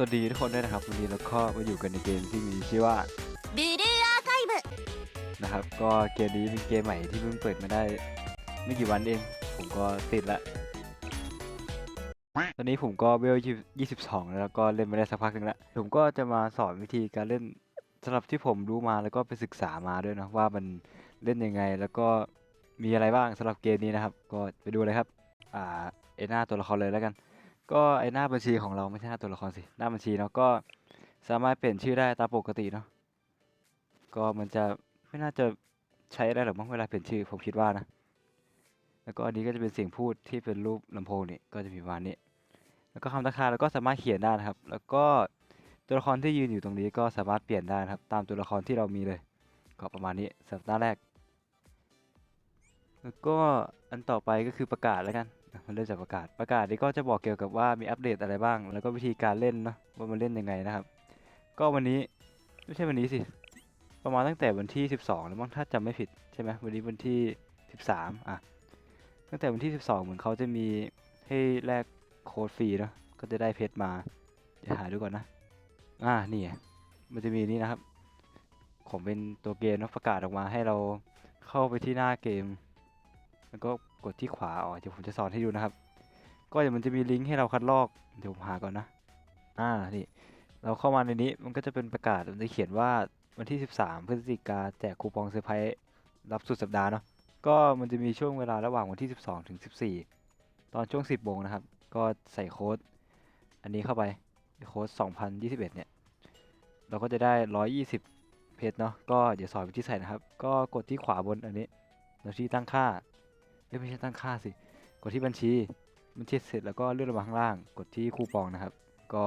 สวัสดีทุกคนด้วยนะครับ วันนี้เราก็มาอยู่กันในเกมที่มีชื่อว่าบ l ูอา r ไ i v e นะครับ ก็เกมนี้เป็นเกมใหม่ที่เพิ่งเปิดมาได้ ไม่กี่วันเอง ผมก็ติดละ ตอนนี้ผมก็เวล22 แล้วก็เล่นมาได้สักพักหนึ่งละ ผมก็จะมาสอนวิธีการเล่นสำหรับที่ผมรู้มาแล้วก็ไปศึกษามาด้วยนะว่ามันเล่นยังไง แล้วก็มีอะไรบ้างสำหรับเกมนี้นะครับ ก็ไปดูเลยครับ อ่า เอหน้าตัวละครเลยแล้วกัน ก็ไอหน้าบัญชีของเราไม่ใช่หน้าตัวละครสิ หน้าบัญชีเนาะก็สามารถเปลี่ยนชื่อได้ตามปกติเนาะ ก็มันจะไม่น่าจะใช้ได้หรอกมั้งเวลาเปลี่ยนชื่อผมคิดว่านะ แล้วก็อันนี้ก็จะเป็นเสียงพูดที่เป็นรูปลำโพงนี่ก็จะมีประมาณนี้ แล้วก็คำทักทายแล้วก็สามารถเขียนได้นะครับ แล้วก็ตัวละครที่ยืนอยู่ตรงนี้ก็สามารถเปลี่ยนได้นะครับ ตามตัวละครที่เรามีเลย ก็ประมาณนี้สำหรับหน้าแรก แล้วก็อันต่อไปก็คือประกาศแล้วกัน เริ่มจากประกาศ ประกาศนี้ก็จะบอกเกี่ยวกับว่ามีอัปเดตอะไรบ้าง แล้วก็วิธีการเล่นเนาะว่ามันเล่นยังไงนะครับ ก็วันนี้ไม่ใช่วันนี้สิ ประมาณตั้งแต่วันที่ 12แล้วมั้งถ้าจำไม่ผิดใช่ไหมวันนี้วันที่ 13อะตั้งแต่วันที่ 12 เหมือนเขาจะมีให้แลกโค้ดฟรีเนาะก็จะได้เพชรมาเดี๋ยวหาดูก่อนนะ อ่านี่มันจะมีนี่นะครับ ผมเป็นตัวเกมนะประกาศออกมาให้เราเข้าไปที่หน้าเกม แล้วก็ ดที่ขวาอ๋อเดี๋ยวผมจะสอนให้ดูนะครับ ก็เดี๋ยวมันจะมีลิงก์ให้เราคัดลอก เดี๋ยวผมหาก่อนนะ อ่า นี่ เราเข้ามาในนี้ มันก็จะเป็นประกาศ มันจะเขียนว่าวันที่ 13 พฤศจิกาแจกคูปองเซอร์ไพรส์รับสุดสัปดาห์เนาะ ก็มันจะมีช่วงเวลาระหว่างวันที่ 12 ถึง 14 ตอนช่วง 10โมงนะครับ ก็ใส่โค้ด อันนี้เข้าไป โค้ด 2021 เนี่ย เราก็จะได้ 120 เพจเนาะ ก็เดี๋ยวสอนวิธีใส่นะครับ ก็กดที่ขวาบนอันนี้แล้วที่ตั้งค่า เอ้ยไม่ใช่ตั้งค่าสิ กดที่บัญชี บัญชีเสร็จแล้วก็เลื่อนลงมาข้างล่าง กดที่คูปองนะครับ ก็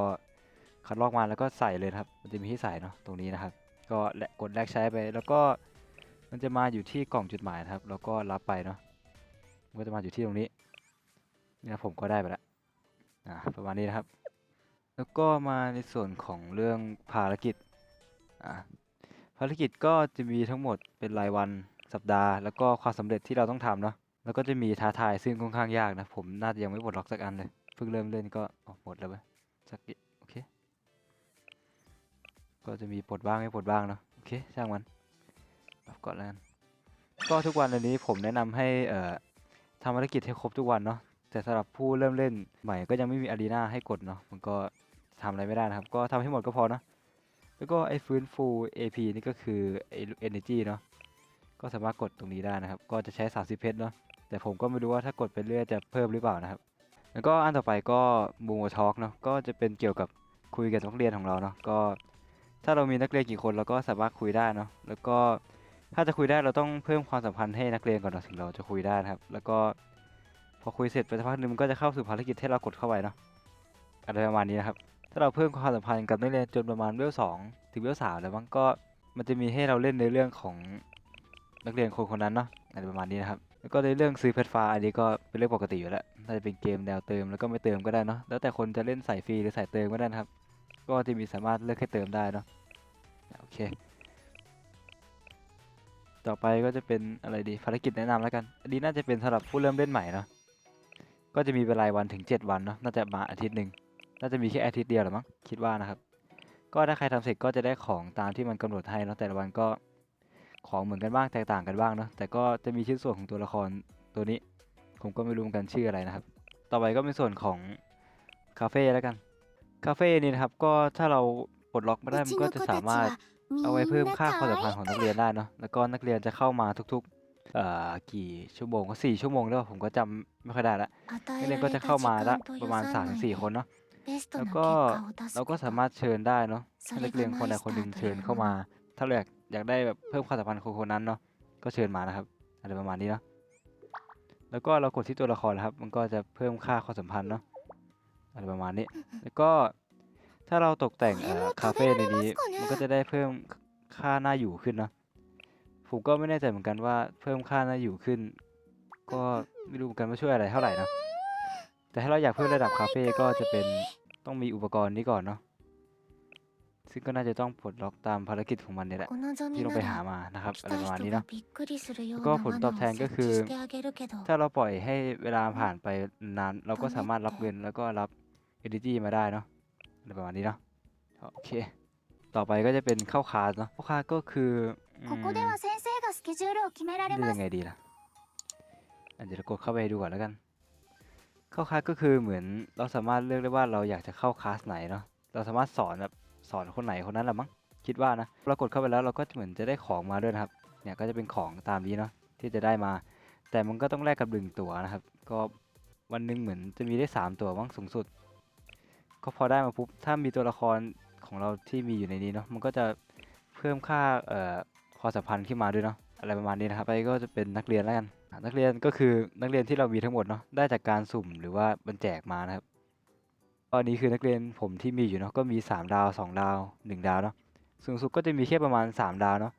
คัดลอกมาแล้วก็ใส่เลยครับ มันจะมีให้ใส่เนาะตรงนี้นะครับ ก็และกดแลกใช้ไป แล้วก็มันจะมาอยู่ที่กล่องจุดหมายนะครับ แล้วก็รับไปเนาะ มันก็จะมาอยู่ที่ตรงนี้นี่ผมก็ได้ไปแล้วอ่าประมาณนี้นะครับ แล้วก็มาในส่วนของเรื่องภารกิจอ่าภารกิจก็จะมีทั้งหมดเป็นรายวันสัปดาห์ แล้วก็ความสำเร็จที่เราต้องทำเนาะ แล้วก็จะมีท้าทายซึ่งค่อนข้างยากนะ ผมน่าจะยังไม่ปลดล็อกสักอันเลย เพิ่งเริ่มเล่นก็ออกหมดแล้วเว้ยสักโอเค ก็จะมีปลดบ้างไม่ปลดบ้างเนาะโอเคช่างมันปรับก่อนแล้วกันก็ทุกวันอันนี้ผมแนะนำให้เอ่อทำภารกิจให้ครบทุกวันเนาะแต่สำหรับผู้เริ่มเล่นใหม่ก็ยังไม่มีอารีนาให้กดเนาะมันก็ทำอะไรไม่ได้นะครับ ก็ทำให้หมดก็พอนะแล้วก็ไอ้ฟื้นฟู AP นี่ก็คือไอ้ energy เนาะก็สามารถกดตรงนี้ได้นะครับ ก็จะใช้ 30 เพชรเนาะ แต่ผมก็ไม่รู้ว่าถ้ากดไปเรื่อยจะเพิ่มหรือเปล่านะครับ แล้วก็อันต่อไปก็บูมทอล์กเนาะก็จะเป็นเกี่ยวกับคุยกับนักเรียนของเราเนาะก็ ถ้าเรามีนักเรียนกี่คนเราก็สามารถคุยได้เนาะแล้วก็ถ้าจะคุยได้เราต้องเพิ่มความสัมพันธ์ให้นักเรียนก่อนเนาถึงเราจะคุยได้นะครับ แล้วก็พอคุยเสร็จไปสักพักหนึงมันก็จะเข้าสู่ภารกิจให้เรากดเข้าไปเนาะอะไรประมาณนี้นะครับ ถ้าเราเพิ่มความสัมพันธ์กับนักเรียนจนประมาณเวลสองถึงเวลสามแล้วมั้งก็มันจะมีให้เราเล่นในเรื่องของนักเรียนคนคนนั้นเนาะอะไรประมาณนี้นะครับ แล้วก็ในเรื่องซื้อเพชรฟ้าอันนี้ก็เป็นเรื่องปกติอยู่แล้วน่าจะเป็นเกมแนวเติมแล้วก็ไม่เติมก็ได้เนาะ แล้วแต่คนจะเล่นใส่ฟรีหรือใส่เติมก็ได้นะครับ ก็จะมีสามารถเลือกให้เติมได้เนาะ โอเค ต่อไปก็จะเป็นอะไรดีภารกิจแนะนำแล้วกัน อันนี้น่าจะเป็นสำหรับผู้เริ่มเล่นใหม่เนาะ ก็จะมีเวลาวันถึง 7 วันเนาะ น่าจะมาอาทิตย์หนึ่งน่าจะมีแค่อาทิตย์เดียวหรือมั้ง คิดว่านะครับ ก็ถ้าใครทำเสร็จก็จะได้ของตามที่มันกำหนดให้เนาะ แต่ละวันก็ ของเหมือนกันบ้างแตกต่างกันบ้างเนาะแต่ก็จะมีชิ้นส่วนของตัวละครตัวนี้ ผมก็ไม่รู้กันชื่ออะไรนะครับ ต่อไปก็เป็นส่วนของคาเฟ่แล้วกันคาเฟ่นี่นะครับก็ถ้าเราปลดล็อกไม่ได้มันก็จะสามารถเอาไว้เพิ่มค่าความสัมพันธ์ของนักเรียนได้เนาะแล้วก็นักเรียนจะเข้ามาทุกๆเอ่อกี่ชั่วโมงก็สี่ชั่วโมงแล้วผมก็จำไม่ค่อยได้ละนักเรียนก็จะเข้ามาละประมาณสามถึงสี่คนเนาะแล้วก็เราก็สามารถเชิญได้เนาะนักเรียนคนใดคนหนึ่งเชิญเข้ามา ถ้าเราอยากอยากได้แบบเพิ่มความสัมพันธ์กับคนนั้นเนาะก็เชิญมานะครับอะไรประมาณนี้เนาะแล้วก็เรากดที่ตัวละครนะครับ มันก็จะเพิ่มค่าความสัมพันธ์เนาะอะไรประมาณนี้ แล้วก็ถ้าเราตกแต่งคาเฟ่ในนี้ มันก็จะได้เพิ่มค่าหน้าอยู่ขึ้นเนาะผมก็ไม่แน่ใจเหมือนกันว่าเพิ่มค่าหน้าอยู่ขึ้น ก็ไม่รู้เหมือนกันว่าช่วยอะไรเท่าไหร่เนาะแต่ถ้าเราอยากเพิ่มระดับคาเฟ่ก็จะเป็นต้องมีอุปกรณ์นี้ก่อนเนาะ ซึ่งก็น่าจะต้องปลดล็อกตามภารกิจของมันเนี่ยแหละที่ลงไปหามานะครับอะไรประมาณนี้เนาะก็ผลตอบแทนก็คือ ถ้าเราปล่อยให้เวลาผ่านไปนานเราก็สามารถรับเงินแล้วก็รับเอดิจี้มาได้เนาะอะไรประมาณนี้เนาะโอเค ต่อไปก็จะเป็นเข้าคาสเนาะเข้าคาสก็คือดูยังไงดีล่ะเดี๋ยวเรากดเข้าไปดูก่อนแล้วกันเข้าคลาสก็คือเหมือนเราสามารถเลือกได้ว่าเราอยากจะเข้าคลาสไหนเนาะเราสามารถสอนแบบ สอนคนไหนคนนั้นแหละมั้งคิดว่านะเรากดเข้าไปแล้วเราก็เหมือนจะได้ของมาด้วยนะครับเนี่ยก็จะเป็นของตามนี้เนาะที่จะได้มา แต่มันก็ต้องแลกกับหนึ่งตัวนะครับ ก็วันหนึ่งเหมือนจะมีได้สามตัวมั้งสูงสุด ก็พอได้มาปุ๊บถ้ามีตัวละครของเราที่มีอยู่ในนี้เนาะมันก็จะเพิ่มค่าเอ่อความสัมพันธ์ขึ้นมาด้วยเนาะอะไรประมาณนี้นะครับไปก็จะเป็นนักเรียนแล้วกันนักเรียนก็คือนักเรียนที่เรามีทั้งหมดเนาะได้จากการสุ่มหรือว่าบันแจกมานะครับ ตอนนี้คือนักเรียนผมที่มีอยู่เนาะก็มี 3 ดาว 2 ดาว 1 ดาวเนาะสูงสุดก็จะมีแค่ประมาณ 3 ดาวเนาะ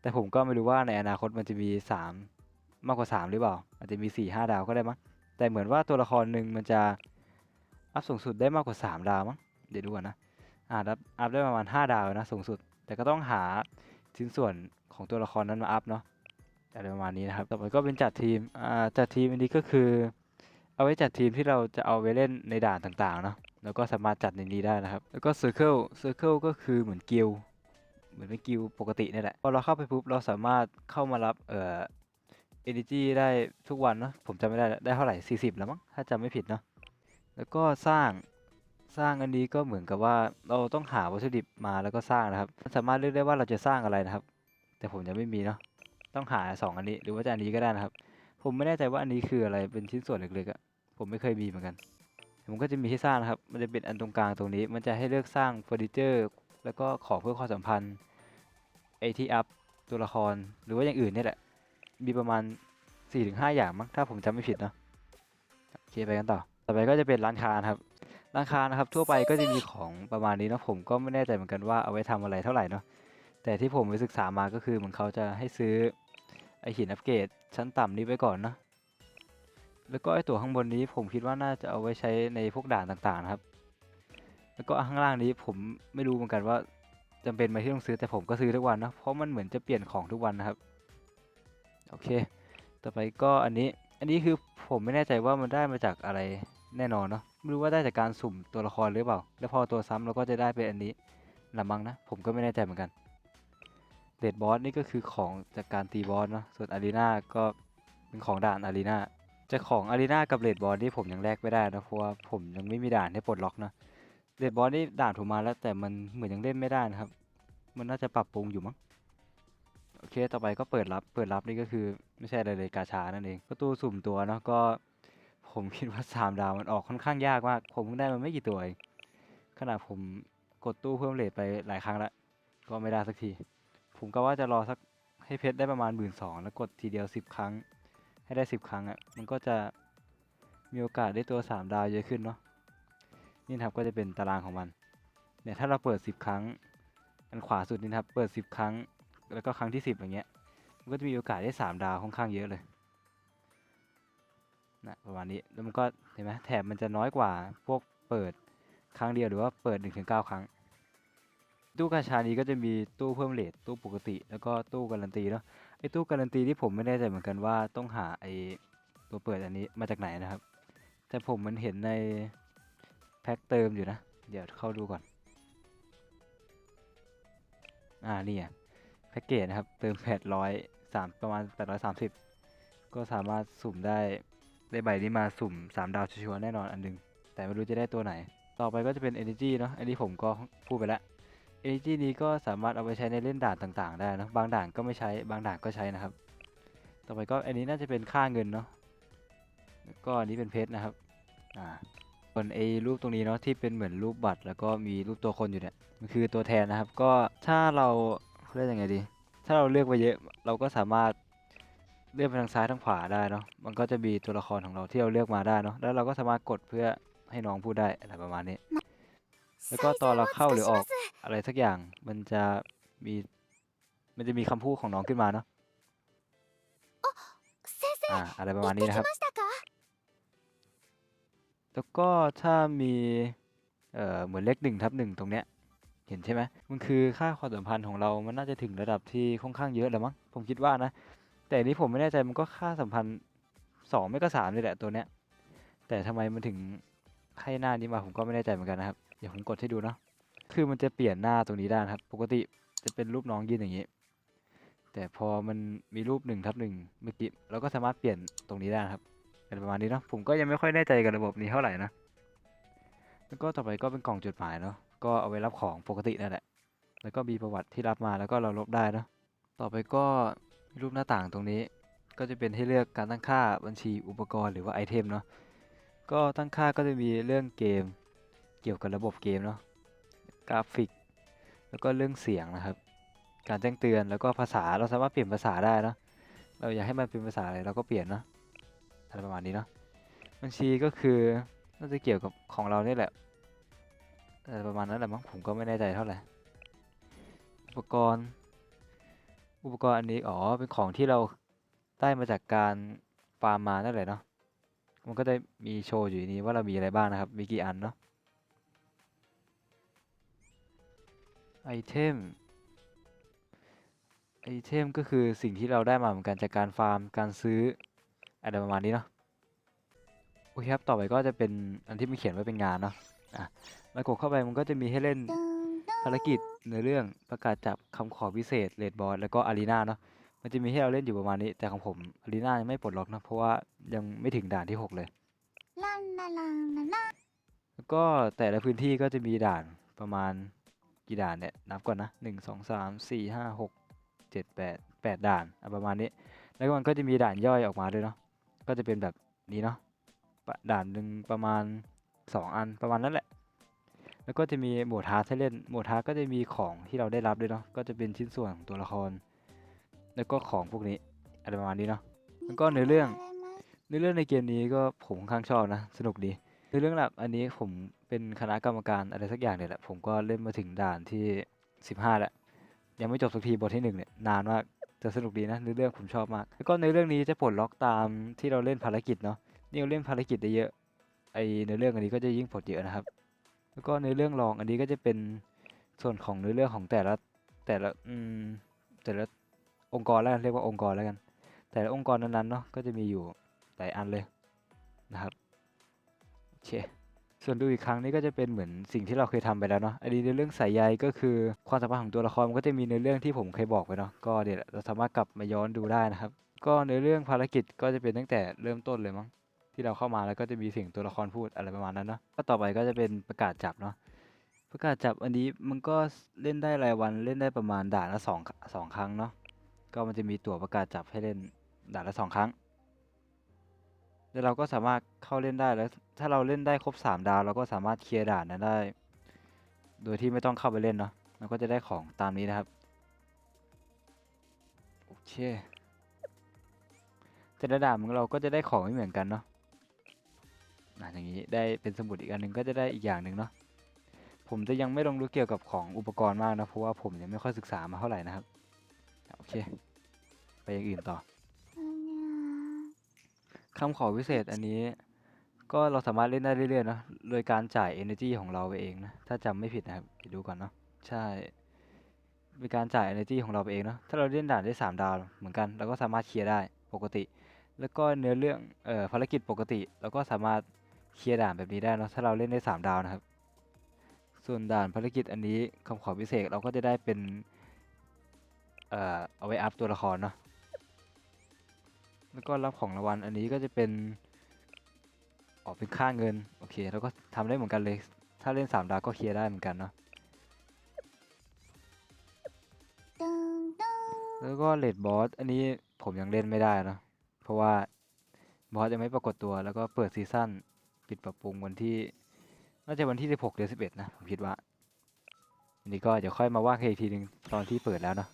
แต่ผมก็ไม่รู้ว่าในอนาคตมันจะมี 3 มากกว่า 3 หรือเปล่า อาจจะมี 4 5 ดาวก็ได้มั้งแต่เหมือนว่าตัวละครหนึ่งมันจะอัพสูงสุดได้มากกว่า 3 ดาวมั้งเดี๋ยวดูก่อนนะอ่าอัพอัพได้ประมาณ 5 ดาวนะสูงสุด แต่ก็ต้องหาชิ้นส่วนของตัวละครนั้นมาอัพเนาะอะไรประมาณนี้นะครับ ต่อไปก็เป็นจัดทีมอ่าจัดทีมอันนี้ก็คือ เอาไว้จัดทีมที่เราจะเอาไว้เล่นในด่านต่างๆเนาะ แล้วก็สามารถจัดในนี้ได้นะครับ แล้วก็ Circle Circle ก็คือเหมือนกิลเหมือนเป็นกิลปกตินี่แหละ พอเราเข้าไปปุ๊บเราสามารถเข้ามารับเอ่อ energy ได้ทุกวันเนาะผมจำไม่ได้แล้วได้เท่าไหร่ 40 แล้วมั้งถ้าจำไม่ผิดเนาะแล้วก็สร้างสร้างอันนี้ก็เหมือนกับว่าเราต้องหาวัตถุดิบมาแล้วก็สร้างนะครับ สามารถเลือกได้ว่าเราจะสร้างอะไรนะครับ แต่ผมยังไม่มีเนาะต้องหาสองอันนี้หรือว่าจะอันนี้ก็ได้นะครับ ผมไม่แน่ใจว่าอันนี้คืออะไรเป็นชิ้นส่วนเล็กๆอะผมไม่เคยมีเหมือนกัน ผมก็จะมีที่สร้างนะครับ มันจะเป็นอันตรงกลางตรงนี้ มันจะให้เลือกสร้างเฟอร์นิเจอร์ แล้วก็ของเพื่อความสัมพันธ์ไอที่อัพตัวละครหรือว่าอย่างอื่นเนี่ยแหละ มีประมาณ 4-5 อย่างมั้งถ้าผมจำไม่ผิดเนาะโอเคไปกันต่อ ต่อไปก็จะเป็นร้านค้านะครับ ร้านค้านะครับ ทั่วไปก็จะมีของประมาณนี้นะผมก็ไม่แน่ใจเหมือนกันว่าเอาไว้ทำอะไรเท่าไหร่เนาะแต่ที่ผมไปศึกษามาก็คือเหมือนเขาจะให้ซื้อไอหินอัปเกรดชั้นต่ำนี้ไว้ก่อนเนาะ แล้วก็ไอตัวข้างบนนี้ผมคิดว่าน่าจะเอาไว้ใช้ในพวกด่านต่างๆนะครับ แล้วก็ข้างล่างนี้ผมไม่รู้เหมือนกันว่าจำเป็นไหมที่ต้องซื้อแต่ผมก็ซื้อทุกวันนะเพราะมันเหมือนจะเปลี่ยนของทุกวันนะครับ โอเค ต่อไปก็อันนี้ อันนี้คือผมไม่แน่ใจว่ามันได้มาจากอะไรแน่นอนเนาะไม่รู้ว่าได้จากการสุ่มตัวละครหรือเปล่า แล้วพอตัวซ้ำเราก็จะได้เป็นอันนี้ละมั้งนะ ผมก็ไม่แน่ใจเหมือนกันเดดบอสนี่ก็คือของจากการตีบอสเนาะส่วนอารีนาก็เป็นของด่านอารีนา จะของอารีนากับเดดบอสนี่ผมยังแลกไม่ได้นะเพราะว่าผมยังไม่มีด่านให้ปลดล็อกนะเดดบอสนี่ด่านผมมาแล้วแต่มันเหมือนยังเล่นไม่ได้นะครับ มันน่าจะปรับปรุงอยู่มั้งโอเคต่อไปก็เปิดรับเปิดรับนี่ก็คือไม่ใช่อะไรเลยกาชานั่นเองประตูสุ่มตัวเนาะก็ผมคิดว่าสามดาวมันออกค่อนข้างยากมาก ผมเพิ่งได้มันไม่กี่ตัวเองขนาดผมกดตู้เพิ่มเลทไปหลายครั้งแล้วก็ไม่ได้สักที ผมก็ว่าจะรอสักให้เพชรได้ประมาณหมื่นสองแล้วกดทีเดียวสิบครั้ง ให้ได้สิบครั้งอะ่ะ มันก็จะมีโอกาสได้ตัวสามดาวเยอะขึ้นเนาะ นี่ครับก็จะเป็นตารางของมัน เนี่ยถ้าเราเปิดสิบครั้ง อันขวาสุดนี่ครับ เปิดสิบครั้ง แล้วก็ครั้งที่สิบอย่างเงี้ย มันก็จะมีโอกาสได้สามดาวค่อนข้างเยอะเลยนะประมาณนี้ แล้วมันก็เห็นไหมแถบมันจะน้อยกว่าพวกเปิดครั้งเดียวหรือว่าเปิด1นถึงเครั้ง ตู้กาชานี้ก็จะมีตู้เพิ่มเลทตู้ปกติ แล้วก็ตู้การันตีเนาะ ไอตู้การันตีที่ผมไม่แน่ใจเหมือนกันว่าต้องหาไอตัวเปิดอันนี้มาจากไหนนะครับ แต่ผมมันเห็นในแพ็คเติมอยู่นะ เดี๋ยวเข้าดูก่อน อ่านี่อะแพ็กเกจนะครับ เติมแปดร้อยสามประมาณแปดร้อยสามสิบก็สามารถสุ่มได้ได้ใบนี้มาสุ่มสามดาวชัวร์แน่นอนอันหนึง แต่ไม่รู้จะได้ตัวไหน ต่อไปก็จะเป็น Energy เนาะอันนี้ผมก็พูดไปแล้ว Energy นี้ก็สามารถเอาไปใช้ในเล่นด่านต่างๆ ได้นะบางด่านก็ไม่ใช้บางด่านก็ใช้นะครับ ต่อไปก็อันนี้น่าจะเป็นค่าเงินเนาะแล้วก็อันนี้เป็นเพชรนะครับอ่าส่วนไอ้รูปตรงนี้เนาะที่เป็นเหมือนรูปบัตร แล้วก็มีรูปตัวคนอยู่เนี่ยมันคือตัวแทนนะครับ ก็ถ้าเราเรียกยังไงดี ถ้าเราเลือกไปเยอะเราก็สามารถเลือนไปทางซ้ายทางขวาได้เนาะมันก็จะมีตัวละครของเราที่เราเลือกมาได้เนาะแล้วเราก็สามารถกดเพื่อให้น้องพูดได้อะไรประมาณนี้ แล้วก็ตอนเราเข้าหรือออกอะไรสักอย่างมันจะมีมันจะมีคำพูดของน้องขึ้นมาเนาะอ่าอะไรประมาณนี้นะครับ แล้วก็ถ้ามีเอ่อเหมือนเลขหนึ่งทับหนึ่งตรงเนี้ยเห็นใช่ไหมมันคือค่าความสัมพันธ์ของเรามันน่าจะถึงระดับที่ค่อนข้างเยอะแล้วมั้งผมคิดว่านะ แต่นี้ผมไม่แน่ใจมันก็ค่าสัมพันธ์สองไม่ก็สามเลยแหละตัวเนี้ยแต่ทำไมมันถึงให้หน้านี้มาผมก็ไม่แน่ใจเหมือนกันนะครับ เดี๋ยวผมกดให้ดูนะคือมันจะเปลี่ยนหน้าตรงนี้ได้ครับ ปกติจะเป็นรูปน้องยืนอย่างนี้ แต่พอมันมีรูปหนึ่งทับหนึ่งเมื่อกี้เราก็สามารถเปลี่ยนตรงนี้ได้ครับเป็นประมาณนี้เนาะผมก็ยังไม่ค่อยแน่ใจกับระบบนี้เท่าไหร่นะแล้วก็ต่อไปก็เป็นกล่องจดหมายเนาะก็เอาไว้รับของปกตินั่นแหละ แล้วก็มีประวัติที่รับมาแล้วก็เราลบได้เนาะต่อไปก็รูปหน้าต่างตรงนี้ ก็จะเป็นให้เลือกการตั้งค่าบัญชีอุปกรณ์หรือว่าไอเทมเนาะก็ตั้งค่าก็จะมีเรื่องเกม เกี่ยวกับระบบเกมเนาะกราฟิก แล้วก็เรื่องเสียงนะครับ การแจ้งเตือนแล้วก็ภาษาเราสามารถเปลี่ยนภาษาได้เนอะเราอยากให้มันเป็นภาษาอะไรเราก็เปลี่ยนเนอะอะไรประมาณนี้เนาะบัญชีก็คือน่าจะเกี่ยวกับของเรานี่แหละอะไรประมาณนั้นแหละมั้งผมก็ไม่แน่ใจเท่าไหร่อุปกรณ์ อุปกรณ์อันนี้อ๋อเป็นของที่เราได้มาจากการฟาร์มมานั่นแหละเนาะมันก็จะมีโชว์อยู่นนี้ว่าเรามีอะไรบ้างนะครับมีกี่อันเนาะ ไอเทมไอเทมก็คือสิ่งที่เราได้มาเหมือนกันจากการฟาร์มการซื้ออะไรประมาณนี้เนาะโอเคครับต่อไปก็จะเป็นอันที่มันเขียนไว้เป็นงานเนาะอะแล้วกดเข้าไปมันก็จะมีให้เล่นภารกิจในเรื่องประกาศจับคำขอพิเศษเลดบอสแล้วก็อารีนาเนาะมันจะมีให้เราเล่นอยู่ประมาณนี้ แต่ของผมอารีนายังไม่ปลดล็อกนะเพราะว่ายังไม่ถึงด่านที่ 6 เลยแล้วก็แต่ละพื้นที่ก็จะมีด่านประมาณ กี่ด่านเนี่ยนับก่อนนะหนึ่งสองสามสี่ห้าหกเจ็ดแปดแปดด่านอะประมาณนี้ แล้วก็มันก็จะมีด่านย่อยออกมาด้วยเนาะก็จะเป็นแบบนี้เนาะปะด่านหนึ่งประมาณสองอันประมาณนั้นแหละ แล้วก็จะมีโหมดฮาร์ดให้เล่นโหมดฮาร์ดก็จะมีของที่เราได้รับด้วยเนาะก็จะเป็นชิ้นส่วนของตัวละคร แล้วก็ของพวกนี้อะไรประมาณนี้เนาะแล้วก็เนื้อเรื่องในอเรื่องในเกมนี้ก็ผมค่อนข้างชอบนะสนุกดีในเรื่องหลักอันนี้ผม เป็นคณะกรรมการอะไรสักอย่างเนี่ยแหละ ผมก็เล่นมาถึงด่านที่ 15 แล้ว ยังไม่จบสักทีบทที่หนึ่งเนี่ยนานมากแต่สนุกดีนะในเรื่องผมชอบมาก แล้วก็ในเรื่องนี้จะปลดล็อกตามที่เราเล่นภารกิจเนาะนี่เราเล่นภารกิจได้เยอะไอในเรื่องอันนี้ก็จะยิ่งปลดเยอะนะครับ แล้วก็ในเรื่องรองอันนี้ก็จะเป็นส่วนของในเรื่องของแต่ละแต่ละอืมแต่ละองค์กรแล้วกันเรียกว่าองค์กรแล้วกัน แต่ละองค์กรนั้นๆเนาะก็จะมีอยู่หลายอันเลยนะครับโอเค ส่วนดูอีกครั้งนี้ก็จะเป็นเหมือนสิ่งที่เราเคยทำไปแล้วเนาะอันนี้ในเรื่องสายใยก็คือความสัมพันธ์ของตัวละครมันก็จะมีในเรื่องที่ผมเคยบอกไปเนาะก็เดี๋ยวเราสามารถกลับมาย้อนดูได้นะครับ ก็ในเรื่องภารกิจก็จะเป็นตั้งแต่เริ่มต้นเลยมั้งที่เราเข้ามาแล้วก็จะมีเสียงตัวละครพูดอะไรประมาณนั้นเนาะก็ต่อไปก็จะเป็นประกาศจับเนาะประกาศจับอันนี้มันก็เล่นได้รายวันเล่นได้ประมาณด่านละสองสองครั้งเนาะก็มันจะมีตั๋วประกาศจับให้เล่นด่านละสองครั้ง แล้วเราก็สามารถเข้าเล่นได้แล้ว ถ้าเราเล่นได้ครบสามดาว เราก็สามารถเคลียร์ด่านนั้นได้ โดยที่ไม่ต้องเข้าไปเล่นเนาะเราก็จะได้ของตามนี้นะครับโอเคแต่ละด่านของเราก็จะได้ของไม่เหมือนกันเนาะอย่างนี้ได้เป็นสมุดอีกอันหนึ่งก็จะได้อีกอย่างหนึ่งเนาะผมจะยังไม่ลงรู้เกี่ยวกับของอุปกรณ์มากนะเพราะว่าผมยังไม่ค่อยศึกษามาเท่าไหร่นะครับโอเค ไปอย่างอื่นต่อำขอพิเศษอันนี้ ก็เราสามารถเล่นได้เรื่อยๆเนะโดยการจ่าย energy ของเราไปเองนะ ถ้าจำไม่ผิดนะครับเดี๋ยวดูก่อนเนาะใช่เป็นการจ่าย energy ของเราไปเองเนาะถ้าเราเล่นด่านได้สามดาวเหมือนกันเราก็สามารถเคลียร์ได้ปกติ แล้วก็เนื้อเรื่องเอ่อภารกิจปกติเราก็สามารถเคลียร์ด่านแบบนี้ได้เนาะถ้าเราเล่นได้สามดาวนะครับ ส่วนด่านภารกิจอันนี้คำขอพิเศษเราก็จะได้เป็นเอ่อเอาไว้อัพตัวละครเนาะ แล้วก็รับของรางวัลอันนี้ก็จะเป็นออกเป็นค่าเงิน โอเค แล้วก็ทำได้เหมือนกันเลย ถ้าเล่น3ดาวก็เคลียร์ได้เหมือนกันเนาะแล้วก็เลดบอสอันนี้ผมยังเล่นไม่ได้เนาะเพราะว่าบอสยังไม่ปรากฏตัวแล้วก็เปิดซีซั่นปิดปรับปรุงวันที่น่าจะวันที่ 16เดือน11 นะ ผมคิดว่า อันนี้ก็เดี๋ยวค่อยมาว่ากันอีกทีหนึ่งตอนที่เปิดแล้วเนาะ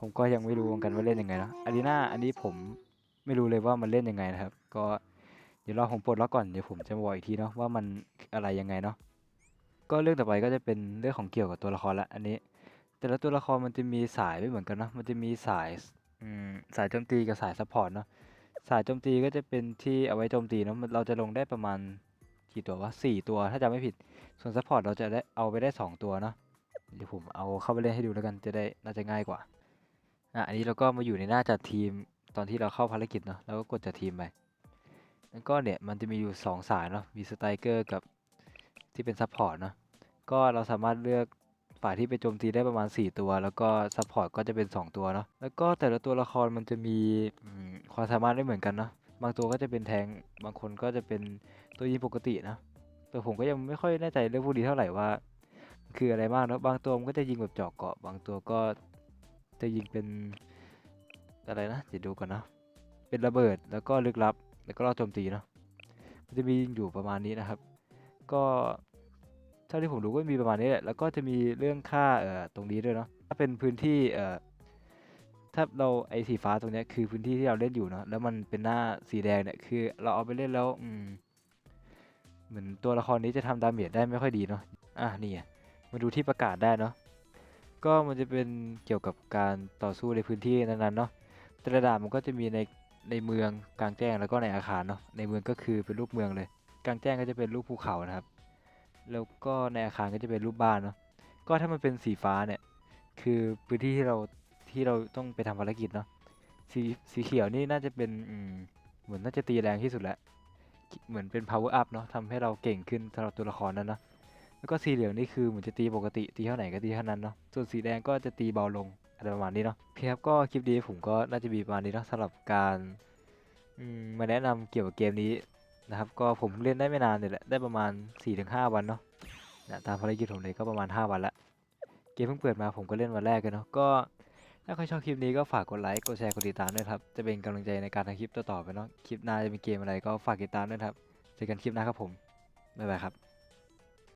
ผมก็ยังไม่รู้เหมือนกันว่าเล่นยังไงเนะอารีนาอันนี้ผมไม่รู้เลยว่ามันเล่นยังไงนะครับ ก็เดี๋ยวรอผมปลดล็อกก่อนเดี๋ยวผมจะบอกอีกทีเนาะว่ามันอะไรยังไงเนาะก็เรื่องต่อไปก็จะเป็นเรื่องของเกี่ยวกับตัวละครละอันนี้ แต่ละตัวละครมันจะมีสายไม่เหมือนกันเนาะมันจะมีสายสายโจมตีกับสายซัพพอร์ตเนาะสายโจมตีก็จะเป็นที่เอาไว้โจมตีเนาะเราจะลงได้ประมาณกี่ตัววะสี่ตัวถ้าจำไม่ผิด ส่วนซัพพอร์ตเราจะได้เอาไปได้สองตัวเนาะเดี๋ยวผมเอาเข้าไปเล่นให้ดูแล้วกันจะได้น่าจะง่ายกว่า อะอันนี้เราก็มาอยู่ในหน้าจัดทีมตอนที่เราเข้าภารกิจเนาะแล้วก็กดจัดทีมไปแล้วก็เนี่ยมันจะมีอยู่สองสายเนาะมีสไตรเกอร์กับที่เป็นซัพพอร์ตเนาะก็เราสามารถเลือกฝ่ายที่ไปโจมตีได้ประมาณ 4 ตัว แล้วก็ซัพพอร์ตก็จะเป็น 2 ตัวเนาะแล้วก็แต่ละตัวละครมันจะมีความสามารถไม่เหมือนกันเนาะบางตัวก็จะเป็นแทงบางคนก็จะเป็นตัวยิงปกตินะแต่ผมก็ยังไม่ค่อยแน่ใจเรื่องพวกนี้เท่าไหร่ว่า คืออะไรบ้างเนาะบางตัวมันก็จะยิงแบบเจาะเกาะ บางตัวก็ จะยิงเป็นอะไรนะเดี๋ยวดูก่อนนะ เป็นระเบิดแล้วก็ลึกลับ แล้วก็รอโจมตีเนาะมันจะมีอยู่ประมาณนี้นะครับ ก็เท่าที่ผมรู้ก็มีประมาณนี้แหละแล้วก็จะมีเรื่องค่าเอ่อตรงนี้ด้วยเนาะถ้าเป็นพื้นที่เอ่อถ้าเราไอ้สีฟ้าตรงนี้คือพื้นที่ที่เราเล่นอยู่เนาะแล้วมันเป็นหน้าสีแดงเนี่ยคือเราเอาไปเล่นแล้วอืมเหมือนตัวละครนี้จะทำดาเมจได้ไม่ค่อยดีเนาะอะนี่มาดูที่ประกาศได้เนาะ ก็มันจะเป็นเกี่ยวกับการต่อสู้ในพื้นที่นั้นๆเนาะแต่ละด่านมันก็จะมีในในเมืองกลางแจ้งแล้วก็ในอาคารเนาะในเมืองก็คือเป็นรูปเมืองเลย กลางแจ้งก็จะเป็นรูปภูเขานะครับ แล้วก็ในอาคารก็จะเป็นรูปบ้านเนาะก็ถ้ามันเป็นสีฟ้าเนี่ยคือพื้นที่ที่เราที่เราต้องไปทำภารกิจเนาะสีสีเขียวนี่น่าจะเป็นอืมเหมือนน่าจะตีแรงที่สุดแล้วเหมือนเป็น power up เนาะทำให้เราเก่งขึ้นสำหรับตัวละครนั้นเนาะ แล้วก็สีเหลืองนี่คือเหมือนจะตีปกติตีเท่าไหนก็ตีเท่านั้นเนาะส่วนสีแดงก็จะตีเบาลงอะไรประมาณนี้เนาะโอเครับก็คลิปนี้ผมก็น่าจะมีประมาณนี้เนาะสำหรับการมมาแนะนำเกี่ยวกับเกมนี้นะครับ ก็ผมเล่นได้ไม่นานเลยแหละได้ประมาณ 4-5 วันเนาะนะตามภารกิจผมเลยก็ประมาณ 5 วันละเกมเพิ่งเปิดมาผมก็เล่นวันแรกกันเนาะก็ถ้าใครชอบคลิปนี้ก็ฝากกดไลค์กดแชร์กดติดตามด้วยครับจะเป็นกำลังใจในการทำคลิปต่อๆไปเนาะคลิปหน้าจะมีเกมอะไรก็ฝากติดตามด้วยครับเจอกันคลิปหน้าครับผมบ๊ายบายครับ